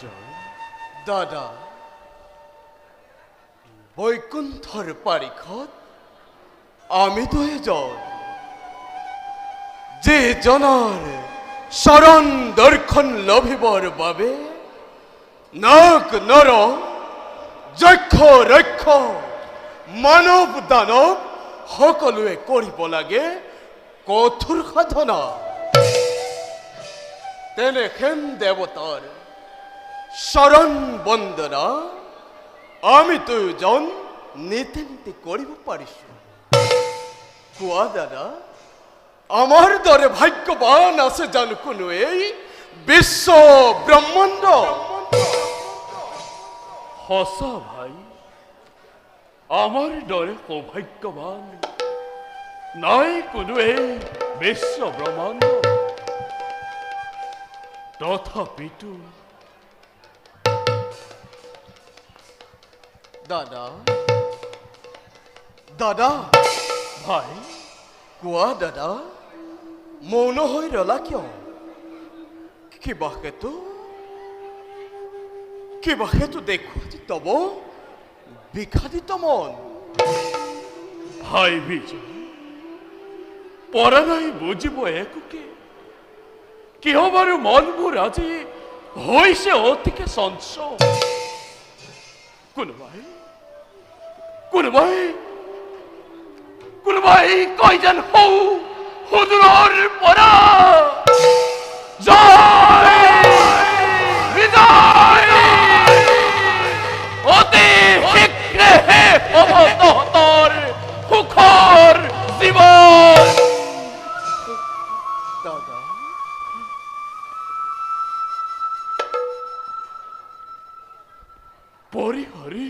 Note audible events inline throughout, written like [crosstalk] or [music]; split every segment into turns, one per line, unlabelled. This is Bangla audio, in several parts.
ভাই
দাদা বৈকুণ্ঠৰ পাৰিখত আমি দুয়োজন যে জনাৰ চৰণ দৰ্শন লভিবৰ বাবে নাগ নৰ যক্ষ ৰক্ষ মানৱ দানৱ সকলোৱে কৰিব লাগে কঠোৰ সাধনা তেনেহেন দেৱতাৰ চৰণ বন্দনা। আমি দুয়োজন নীতি নীতি কৰিব পাৰিছো কোৱা দাদা আমাৰ দৰে ভাগ্যৱান আছে জানো কোনো এই বিশ্ব ব্ৰহ্মাণ্ড
সঁচা ভাই আমাৰ দৰে সৌভাগ্যৱান নাই কোনোৱে বিশ্ব ব্ৰহ্মাণ্ড তথাপিতো
দাদা দাদা
ভাই
কোৱা দাদা মৌন হৈ ৰলা কিয় কিবা হেতু কিবা হেতু দেখুৱাতি তব বিষাদিত মন
ভাই বিজয় পৰা নাই বুজিব একোকে কিয় বাৰু মনবোৰ আজি হৈছে অতিকে চঞ্চল কোনোবাই কোনোবাই কোনোবাই কয় যেন হৌ সুদূৰৰ পৰা জয় বিজয় অতি শীঘ্ৰে হ'ব তহঁতৰ সুখৰ জীৱন
দাদা।
পৰিহৰি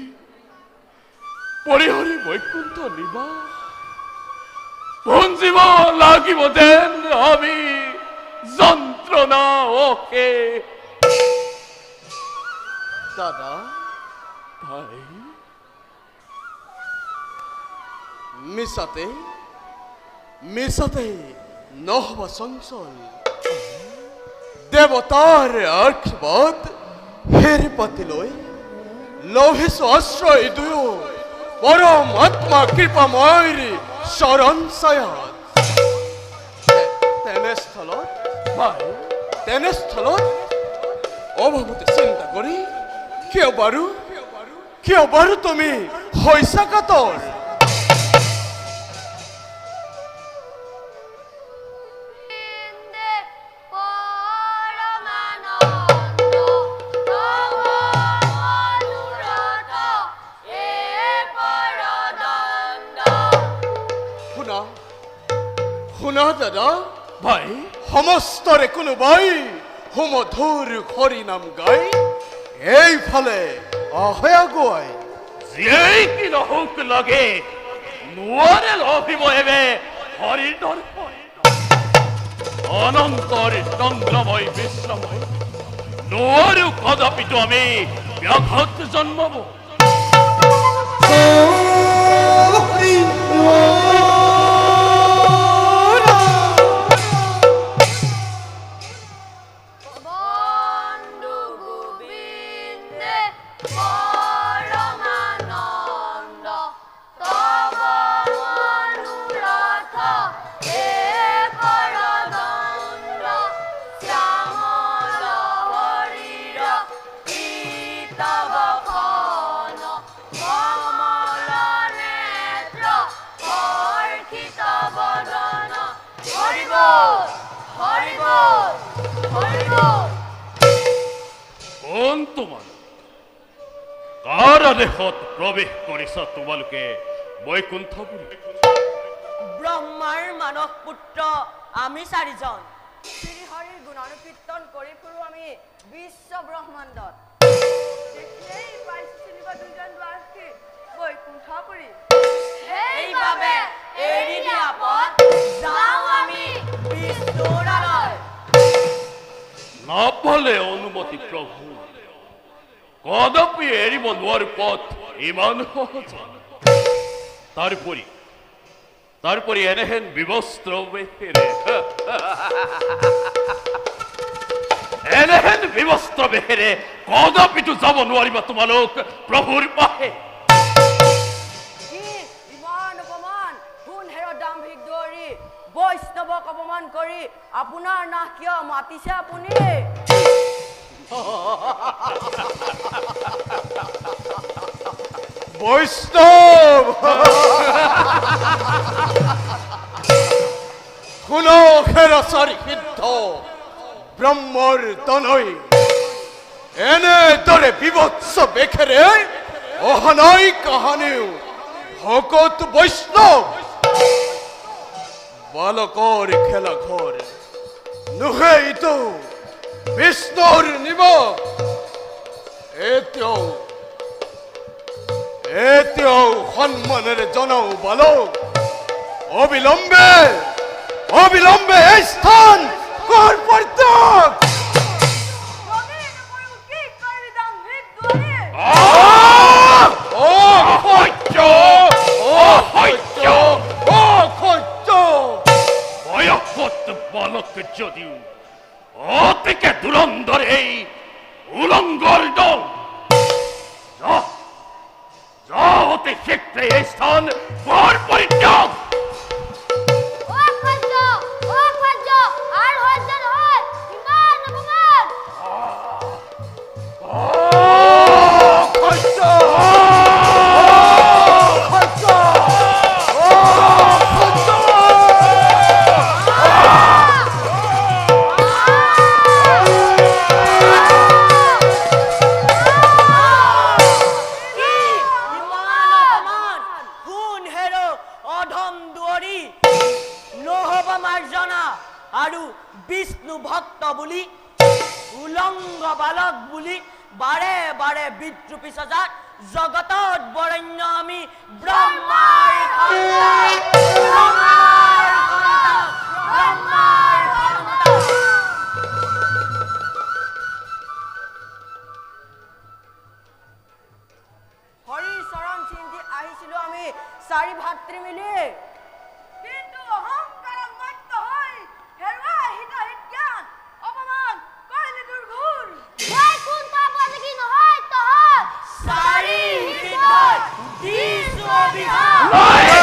পৰিহৰি বৈকুণ্ঠ নিবাস। ভঞ্জিব লাগিব যেন আমি যন্ত্ৰণা অকে
দাদা,
ভাই।
মিছাতে মিছাতে নহব চঞ্চল। দেৱতাৰ আশীৰ্বাদ হেৰি পাতিলৈ লভিছো আশ্ৰয় দুয়ো পৰম আত্মা কৃপাময়ৰ শরণ ছায়াত তেনে তেনেস্থলত
ভাই
তেনেস্থলত অভাবতে চিন্তা কৰি কিয় বাৰু কিয় বাৰু তুমি হৈছা কাতৰ? করে
কোনো
বই হুম ধুর হরি নাম গাই। এই ফলে অহয়া
গোয় যেই কি লহুক লাগে নুয়ারে লভিব হেবে হরিণর অনন্তর চন্দ্রময় বিশ্বময়। নুয়ারে কদাপিত আমি ব্যাঘত জন্মব। হরি অনুমতি প্ৰভু কদাপি এৰিব নোৱাৰো পথ ইমান তাৰোপৰি তাৰোপৰি এনেহেন বিবস্ত্ৰ বেশেৰে এনেহেন বিবস্ত্ৰ বেশেৰে কদাপিতো যাব নোৱাৰিবা তোমালোক প্ৰভুৰ পাহে
বৈষ্ণৱক অপমান কৰি আপোনাৰ নাশ কিয় মাতিছে আপুনি
বৈষ্ণৱ শুনো খেৰচাৰ সিদ্ধ ব্ৰহ্মৰ তনৈ এনেদৰে বিভৎস বেখেৰে অহানাই কাহানিও। ভকত বৈষ্ণৱ বালকৰ খেলা ঘৰ নুহে ইটো বিষ্ণুৰ নিমখ এতিয়াও এতিয়াও সন্মানেৰে জনাও বালক অবিলম্বে অবিলম্বে এই স্থান কৰ
অতিকে দুৰন্দৰ এই উলংগৰ দল। যা অতি শীঘ্ৰে এই স্থান
অসহ্য
বালক বুলি বাৰে বাৰে বিদ্ৰুপী সজাত জগতত বৰেণ্য আমি ব্ৰহ্মাৰ হৰি চৰণ চিন্তি আহিছিলো আমি চাৰি ভাতৃ মিলি।
Nós!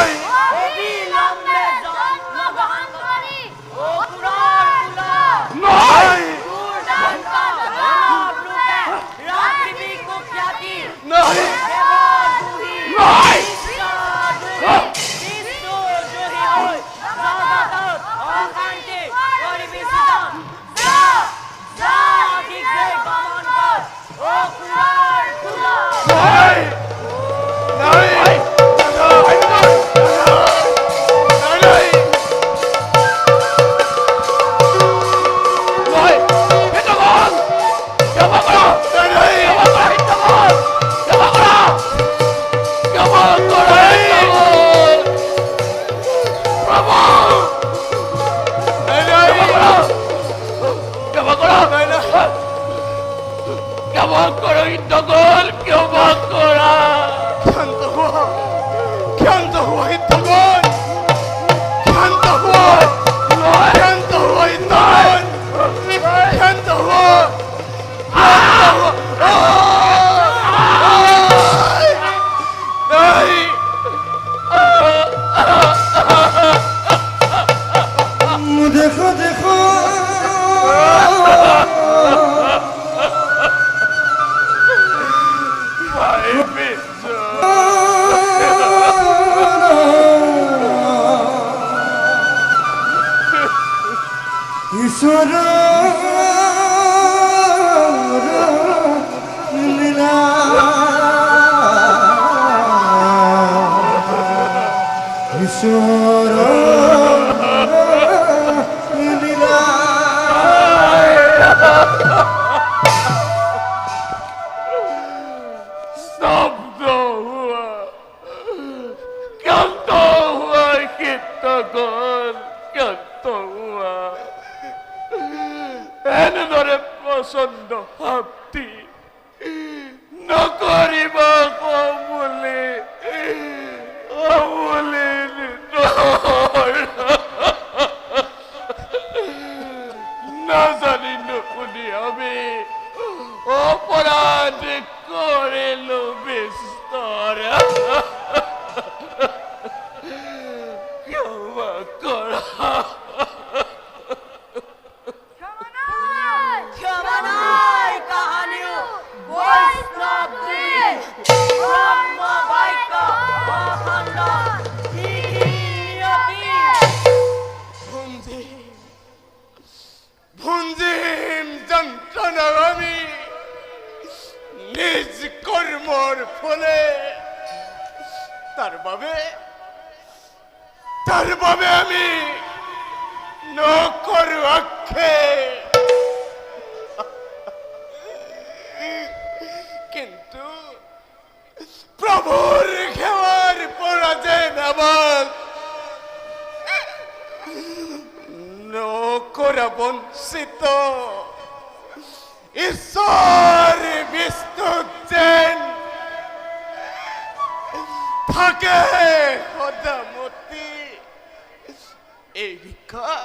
এই ভিক্ষা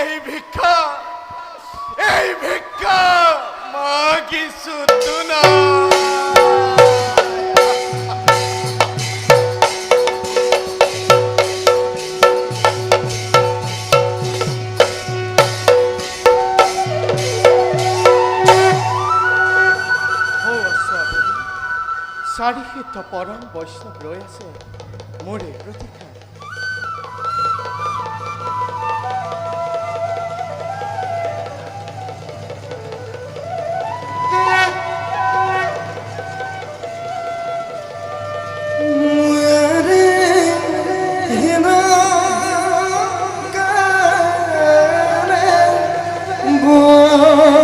এই ভিক্ষা এই ভিক্ষা মাগিছো তুনা চাৰিশীত পৰম বৈষ্ণৱ ৰৈ আছে মোৰে প্ৰতীক্ষা
মুয়ারে বই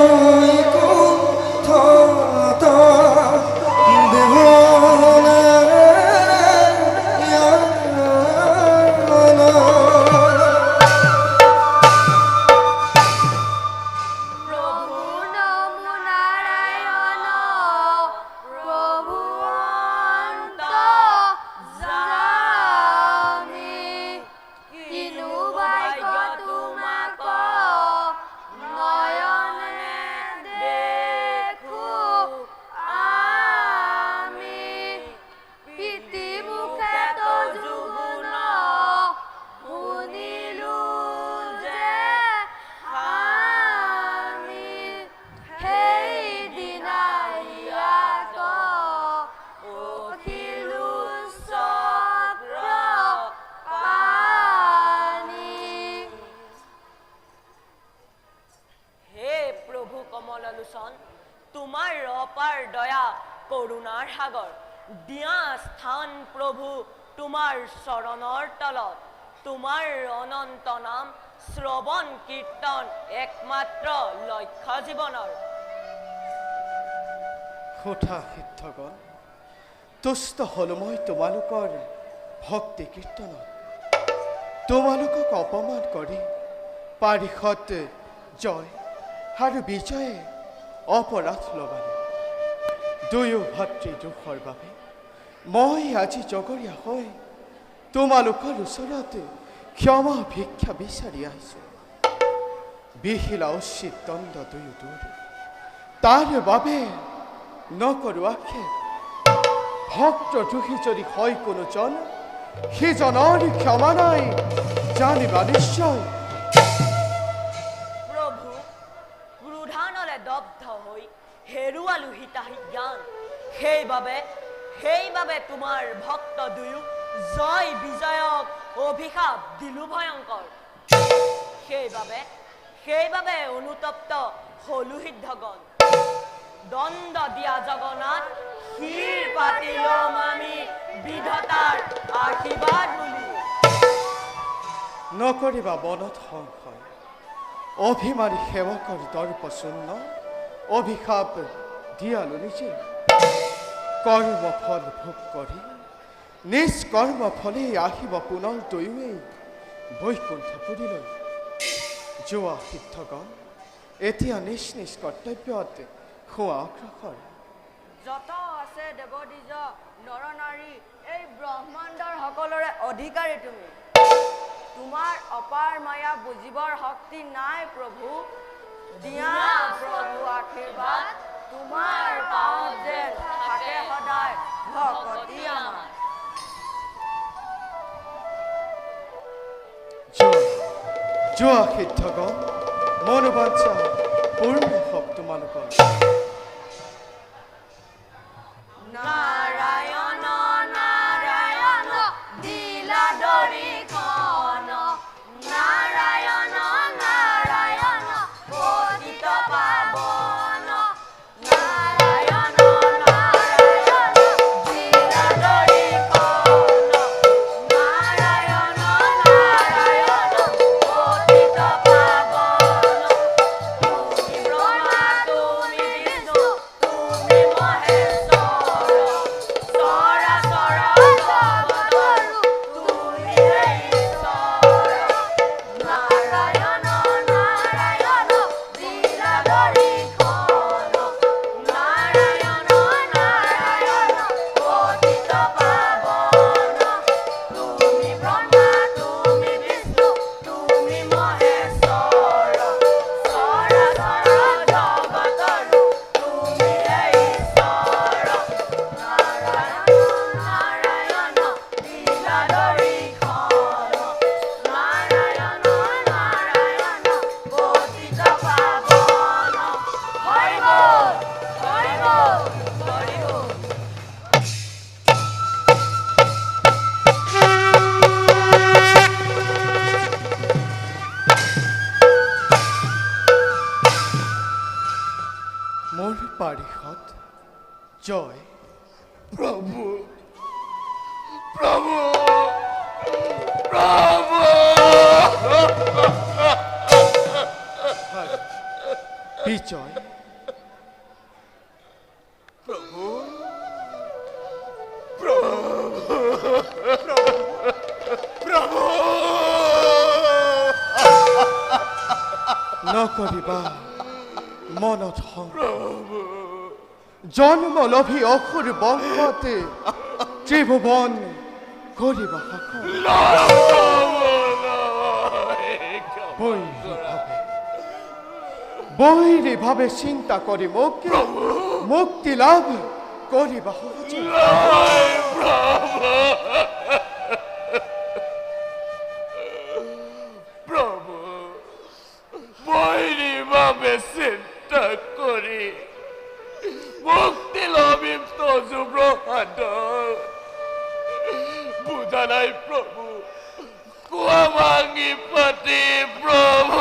সাগৰ দিয়া স্থান প্ৰভু তোমাৰ চৰণৰ তলত। তোমাৰ অনন্ত নাম শ্ৰৱণ কীৰ্তন একমাত্ৰ লক্ষ্য জীৱনৰ।
সোঠা সিদ্ধগণ, তুষ্ট হলো মই তোমালোকৰ ভক্তি কীৰ্তনত। তোমালোকক অপমান কৰি পাৰিষদ জয় আৰু বিজয়ে অপৰাধ লগালে। দুয়ো ভাতৃ দুখৰ বাবে মই আজি জগৰীয়া হৈ তোমালোকৰ ওচৰত ক্ষমা ভিক্ষা বিচাৰি আহিছোঁ। বিহিলা উচিত দণ্ড দুয়ো দূৰ। তাৰ বাবে নকৰো আক্ষেপ ভক্ত দুখী যদি হয় কোনোজন সিজনৰ ক্ষমা নাই, জানিবা নিশ্চয়
হেৰুৱালো হিতাহী জ্ঞান। সেইবাবে সেইবাবে তোমাৰ ভক্ত দুয়ো জয় বিজয়ক অভিশাপ দিলো ভয়ংকৰ। সেইবাবে সেইবাবে অনুতপ্ত হলো সিদ্ধগণ। দণ্ড দিয়া জগন্নাথ শিৰ পাতি ল'ম আমি বিধতাৰ আশীৰ্বাদ নকৰিবা মনত সংশয়। অভিমানী সেৱকৰ অভিশাপ দিয়ালো নিজে। কৰ্ম ফল ভোগ কৰি নিজ কৰ্ম ফলে আহিব পুনৰ দুয়োৱেই বৈকুণ্ঠপুৰীলৈ যোৱা সিদ্ধগণ, এতিয়া নিজ নিজ কৰ্তব্যত হোৱা অগ্ৰসৰ
যত আছে দেৱদ্বিজ নৰ নাৰী এই ব্ৰহ্মাণ্ডৰ সকলোৰে অধিকাৰী তুমি। তোমাৰ অপাৰ মায়া বুজিবৰ শক্তি নাই, প্ৰভু। দিয়া প্ৰভু আশীৰ্বাদ তোমাৰ পাওঁ যেন সদায় ভকতি
যোৱা তোমালোকৰ বিজয় নকৰিবা মনত সংশয় জন্ম লভি অসুৰ বংশতে ত্ৰিভুৱন কৰিবা বৈৰী ভাৱে চিন্তা কৰি মোক মুক্তি লাভ
বৈরী ভাবে চিন্তা করি, মুক্তি লভিত ব্রহ্মাণ্ড বুঝা নাই প্রভু, কুয়া ভাঙি পাতি প্রভু।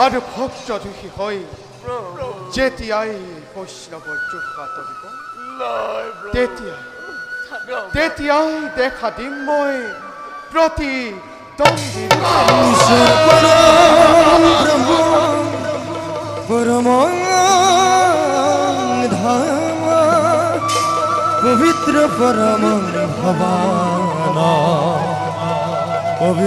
আৰু ভক্তদ্ৰোহী হৈ যেতিয়াই বৈষ্ণৱৰ দ্ৰোহ আঁতৰিব তেতিয়াই তেতিয়াই দেখা দিম মই প্ৰতি
ধাম
যোৱা এতিয়া কাশ্যপৰ
নয় প্রভু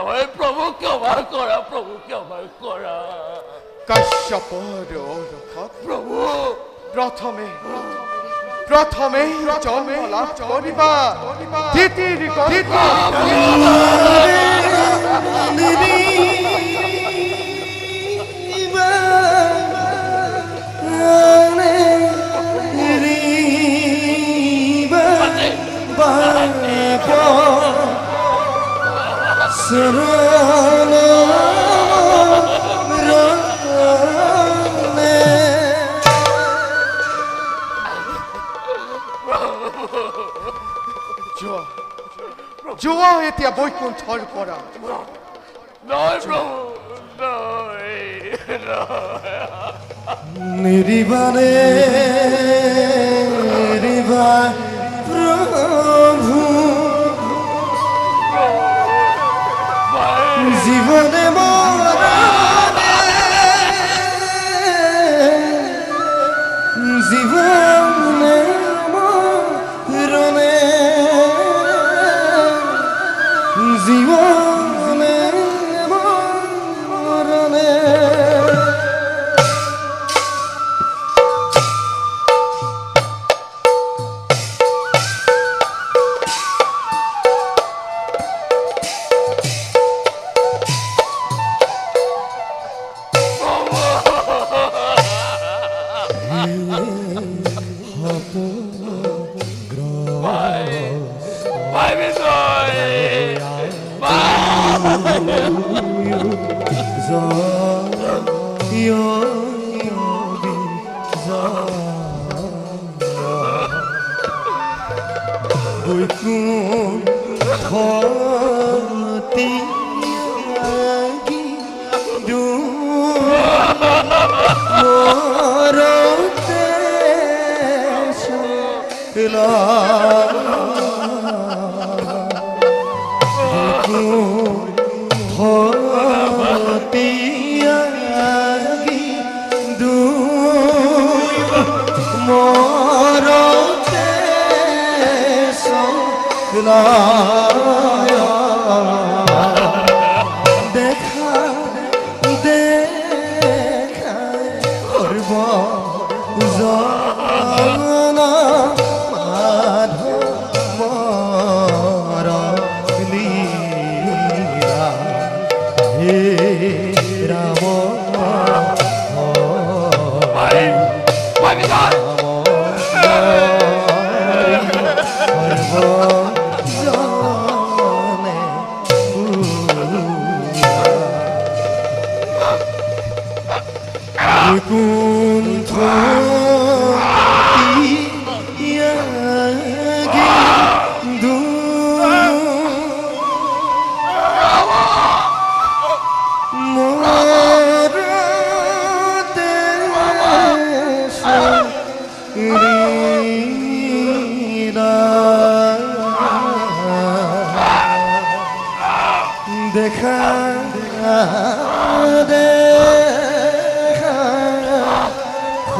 লয় প্রভু ক্ষমা করা প্রভু ক্ষমা করা
রক্ষক
প্রভু
প্রথমে প্রথমে জন্ম লাভ করিবা তিতির কথা যোৱা [laughs] যোৱা এতিয়া বৈকুণ্ঠৰ পৰা
নয় প্রভু
জীবনে 因为。দেখা